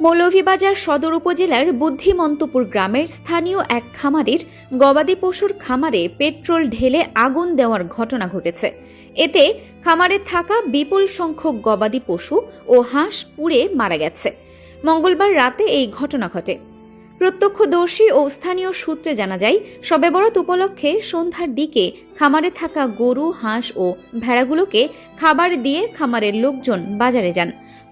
মৌলভীবাজার সদর উপজেলার বুদ্ধিমন্তপুর গ্রামের স্থানীয় এক খামারের গবাদি পশুর খামারে পেট্রোল ঢেলে আগুন দেওয়ার ঘটনা ঘটেছে। এতে খামারে থাকা বিপুল সংখ্যক গবাদি পশু ও হাঁস পুড়ে মারা গেছে। মঙ্গলবার রাতে এই ঘটনা ঘটে। প্রত্যক্ষদর্শী ও স্থানীয় সূত্রে জানা যায়, শবে উপলক্ষে সন্ধ্যার দিকে খামারে থাকা গরু, হাঁস ও ভেড়াগুলোকে খাবার দিয়ে খামারের লোকজন বাজারে যান।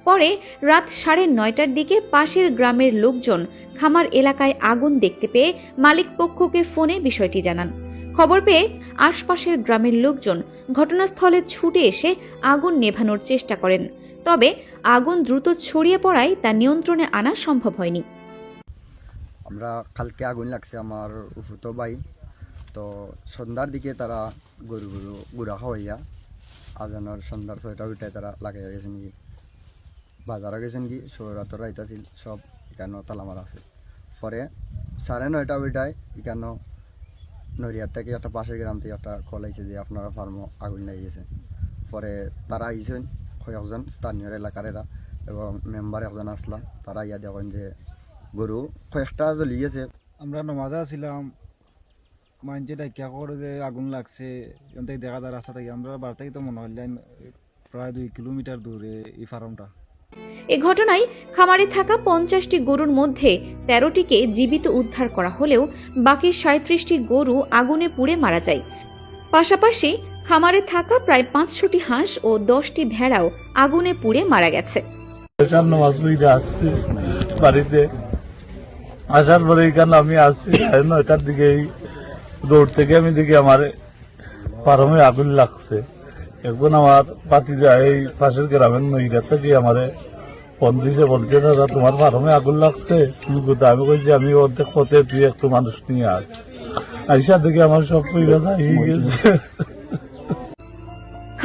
পরে রাত সাড়ে নয়টার দিকে পাশের গ্রামের লোকজন খামার এলাকায় আগুন দেখতে পেয়ে মালিক পক্ষকে ফোনে বিষয়টি জানান। খবর পেয়ে আশপাশের গ্রামের লোকজন ঘটনাস্থলে ছুটে এসে আগুন নেভানোর চেষ্টা করেন, তবে আগুন দ্রুত ছড়িয়ে পড়ায় তা নিয়ন্ত্রণে আনা সম্ভব হয়নি। আমরা কালকে আগুন লাগছে আমার উফুতো ভাই। তো সন্ধ্যার দিকে তারা গরু গরু গুড়া খাওয়াইয়া, আজানোর সন্ধ্যার ছয়টা উঠায় তারা লাগাইয়া গেছেন কি বাজারে গেছেন কি? সৌরাতর রাইতাছিল সব এখানে তালামার আছে। পরে সাড়ে নয়টা উঠায় এখানেও নড়িয়ার থেকে একটা পাশের গ্রাম থেকে একটা কল আইছে যে আপনারা ফার্মও আগুন লেগে গেছে। পরে তারা আইছেন কয়েকজন স্থানীয় এলাকার এরা এবং মেম্বার একজন আসলাম তারা ইয়া দেখেন যে গরু কয়েকটা জ্বলি গেছে। আমরা নমাজে আছিলাম, মাইনছে ডাকিয়া করে যে আগুন লাগছে এখান দেখা যায় রাস্তা থেকে। আমরা বাড়ি থেকে তো মনে হইলেন প্রায় দুই কিলোমিটার দূরে এই ফার্মটা এ ঘটনায় খামারে থাকা পঞ্চাশটি গরুর মধ্যে তেরোটিকে জীবিত উদ্ধার করা হলেও বাকি সাঁত্রিশটি গরু আগুনে পুড়ে মারা যায়। পাশাপাশি খামারে থাকা প্রায় পাঁচশোটি হাঁস ও দশটি ভেড়াও আগুনে পুড়ে মারা গেছে। বাড়িতে। আসার পরে এখানে আমি আসছি সাড়ে নয়টার রোড থেকে আমি দেখি আমার ফার্মে আগুন লাগছে। এখন আমার পাতি যায়, এই পাশের গ্রামের নইরা থেকে আমারে ফোন দিছে বলছে দাদা, তোমার ফার্মে আগুন লাগছে। তুমি কোথায় আমি কইছি, আমি অর্ধেক পথে, তুই একটু মানুষ নিয়ে আস আইসা দেখি আমার সব পরিবেশ গেছে।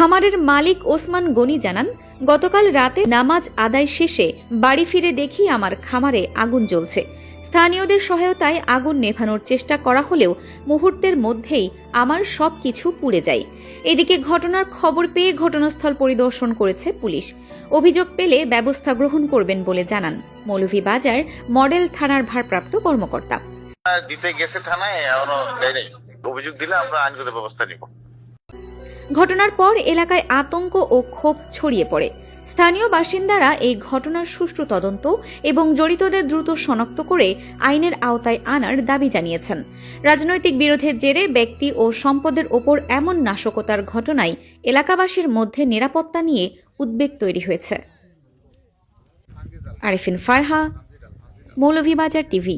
খামারের মালিক ওসমান গনি জানান, গতকাল রাতে নামাজ আদায় শেষে বাড়ি ফিরে দেখি আমার খামারে আগুন জ্বলছে। স্থানীয়দের সহায়তায় আগুন নেভানোর চেষ্টা করা হলেও মুহূর্তের মধ্যেই আমার সব কিছু পুড়ে যায়। এদিকে ঘটনার খবর পেয়ে ঘটনাস্থল পরিদর্শন করেছে পুলিশ। অভিযোগ পেলে ব্যবস্থা গ্রহণ করবেন বলে জানান। মৌলভীবাজার মডেল থানার ভারপ্রাপ্ত কর্মকর্তা। দিতে গেছে থানায় অভিযোগ দিলে আমরা আইনগত ব্যবস্থা নিব। ঘটনার পর এলাকায় আতঙ্ক ও ক্ষোভ ছড়িয়ে পড়ে। স্থানীয় বাসিন্দারা এই ঘটনার সুষ্ঠু তদন্ত এবং জড়িতদের দ্রুত শনাক্ত করে আইনের আওতায় আনার দাবি জানিয়েছেন। রাজনৈতিক বিরোধের জেরে ব্যক্তি ও সম্পদের ওপর এমন নাশকতার ঘটনায় এলাকাবাসীর মধ্যে নিরাপত্তা নিয়ে উদ্বেগ তৈরি হয়েছে। আরিফিন ফারহা, মৌলভীবাজার টিভি।